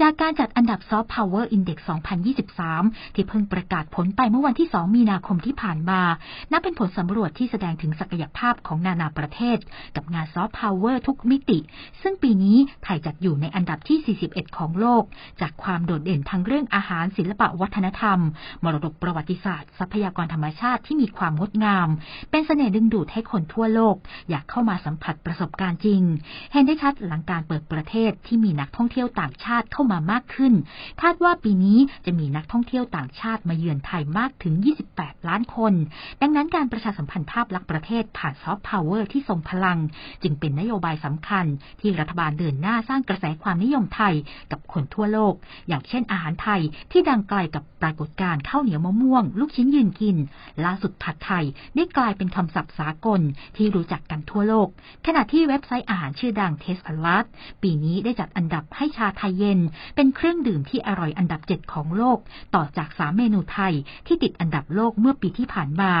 จากการจัดอันดับ Soft Power Index 2023 ที่เพิ่งประกาศผลไปเมื่อวันที่ 2 มีนาคมที่ผ่านมา นับเป็นผลสำรวจที่แสดงถึงศักยภาพของนานาประเทศ กับงาน Soft Power ทุกมิติ ซึ่งปีนี้ไทยจัดอยู่ในอันดับที่ 41 ของโลก จากความโดดเด่นทั้งเรื่องอาหารศิลปะวัฒนธรรม มรดกประวัติศาสตร์ ทรัพยากรธรรมชาติที่มีความงดงาม เป็นเสน่ห์ดึงดูดให้คนทั่วโลก อยากเข้ามาสัมผัสประสบการณ์จริง เห็นได้ชัดหลังการเปิดประเทศที่มีนักท่องเที่ยวต่างชาติเข้ามามากขึ้น คาดว่าปีนี้จะมีนักท่องเที่ยวต่างชาติมาเยือนไทยมากถึง 28 ล้านคน ดังนั้นการประชาสัมพันธ์ภาพลักษณ์ประเทศผ่านซอฟต์พาวเวอร์ที่ทรงพลัง จึงเป็นนโยบายสำคัญ ที่รัฐบาลเดินหน้าสร้างกระแสความนิยมไทยกับคนทั่วโลก อย่างเช่นอาหารไทยที่ดังไกลกับปรากฏการณ์ข้าวเหนียวมะม่วง ลูกชิ้นยืนกิน ล่าสุดผัดไทยได้กลายเป็นคำศัพท์สากลที่รู้จักกันทั่วโลก ขณะที่เว็บไซต์อาหารชื่อดังเทสพลัสปีนี้ได้จัดอันดับให้ชาไทยเย็นเป็นเครื่องดื่มที่อร่อยอันดับ7ของโลก ต่อจากสามเมนูไทยที่ติดอันดับโลกเมื่อปีที่ผ่านมา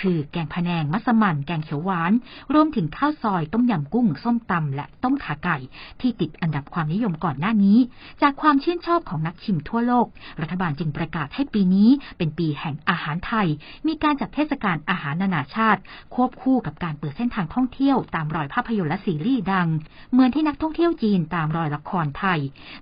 คือแกงพะแนงมัสมั่นแกงเขียวหวาน รวมถึงข้าวซอยต้มยำกุ้ง ส้มตำและต้มขาไก่ ที่ติดอันดับความนิยมก่อนหน้านี้ จากความชื่นชอบของนักชิมทั่วโลก รัฐบาลจึงประกาศให้ปีนี้เป็นปีแห่งอาหารไทย มีการจัดเทศกาลอาหารนานาชาติ ควบคู่กับการเปิดเส้นทางท่องเที่ยวตามรอยภาพยนตร์และซีรีส์ดัง เหมือนที่นักท่องเที่ยวจีนตามรอยละครไทย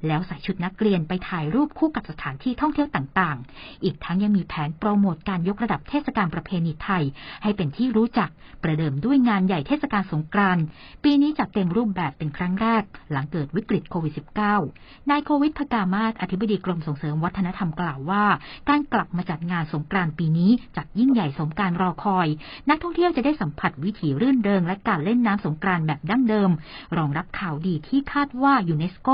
แล้วใส่ชุดนักเรียนไปถ่ายรูปคู่กับสถานที่ท่องเที่ยวต่างๆ อีกทั้งยังมีแผนโปรโมทการยกระดับเทศกาลประเพณีไทย ให้เป็นที่รู้จักประเดิมด้วยงานใหญ่เทศกาลสงกรานต์ปีนี้จัดเต็มรูปแบบเป็นครั้งแรก หลังเกิดวิกฤตโควิด -19 นายโควิดพกามาศอธิบดีกรมส่งเสริมวัฒนธรรมกล่าวว่า การกลับมาจัดงานสงกรานต์ปีนี้จัดยิ่งใหญ่สมการรอคอย นักท่องเที่ยวจะได้สัมผัสวิถีรื่นเริงและการเล่นน้ำสงกรานต์แบบดั้งเดิม รองรับข่าวดีที่คาดว่ายูเนสโก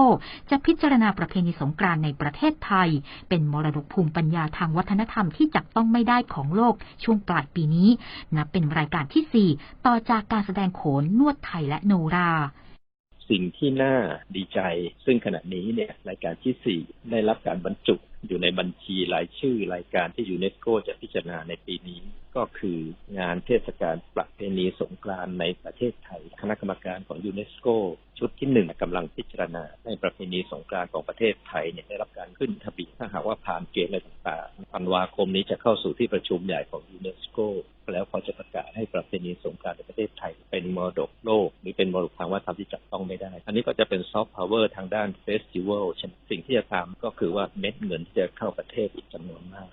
จะพิจารณาประเพณีสงกรานต์ในประเทศไทย เป็นมรดกภูมิปัญญาทางวัฒนธรรมที่จับต้องไม่ได้ของโลกช่วงปลายปีนี้นับเป็นรายการที่ 4 ต่อจากการแสดงโขนนวดไทยและโนราสิ่งที่น่าดีใจ ซึ่งขณะนี้เนี่ยรายการที่ 4 ได้รับการบรรจุ อยู่ในบัญชีรายชื่อรายการที่ยูเนสโกจะพิจารณาในปีนี้ ก็คืองานเทศกาลประเพณีสงกรานต์ในประเทศไทย คณะกรรมการของยูเนสโกชุดที่หนึ่งกำลังพิจารณาในประเพณีสงกรานต์ของประเทศไทยเนี่ยได้รับการขึ้นทะเบียนถ้าหากว่าผ่านเกณฑ์อะไรต่างๆธันวาคมนี้จะเข้าสู่ที่ประชุมใหญ่ของยูเนสโก แล้วเขาจะประกาศให้ประเพณีสงกานต์ในประเทศไทย เป็นมรดกโลก หรือเป็นมรดกทางวัฒนธรรมที่จับต้องไม่ได้ อันนี้ก็จะเป็นซอฟต์พาวเวอร์ทางด้านเฟสติวัลสิ่งที่จะทำก็คือว่าเม็ดเงินที่จะเข้าประเทศอีกจำนวนมาก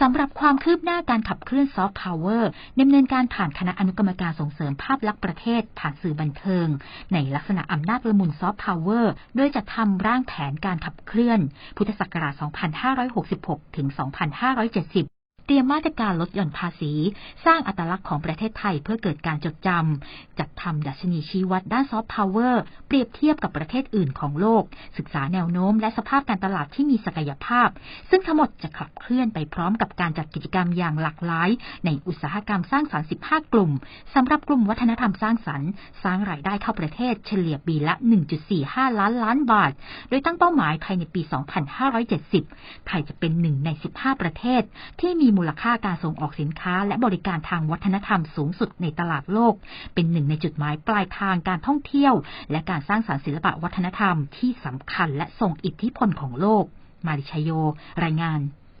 สำหรับความคืบหน้าการขับเคลื่อนซอฟต์พาวเวอร์ดำเนินการผ่านคณะอนุกรรมการส่งเสริมภาพลักษณ์ประเทศผ่านสื่อบันเทิง ในลักษณะอำนาจละมุนซอฟต์พาวเวอร์โดยจะทำร่างแผนการขับเคลื่อน พุทธศักราช 2566 ถึง 2570 ตรียมมาตรการลดหย่อนภาษี สร้างอัตลักษณ์ของประเทศไทยเพื่อเกิดการจดจำ จัดทำดัชนีชี้วัดด้านซอฟต์พาวเวอร์เปรียบเทียบกับประเทศอื่นของโลก ศึกษาแนวโน้มและสภาพการตลาดที่มีศักยภาพ ซึ่งทั้งหมดจะขับเคลื่อนไปพร้อมกับการจัดกิจกรรมอย่างหลากหลาย ในอุตสาหกรรมสร้างสรรค์ 15 กลุ่มสำหรับกลุ่มวัฒนธรรมสร้างสรรค์ สร้างรายได้เข้าประเทศเฉลี่ยปีละ 1.45 ล้านล้านบาท โดยตั้งเป้าหมายภายในปี 2570 ไทยจะเป็นหนึ่งใน 15 ประเทศที่มีมูลค่าการส่งออกสินค้า และบริการทางวัฒนธรรมสูงสุดในตลาดโลก เป็นหนึ่งในจุดหมายปลายทางการท่องเที่ยว และการสร้างสรรค์ศิลปะวัฒนธรรมที่สำคัญและส่งอิทธิพลของโลก มาริชโย รายงาน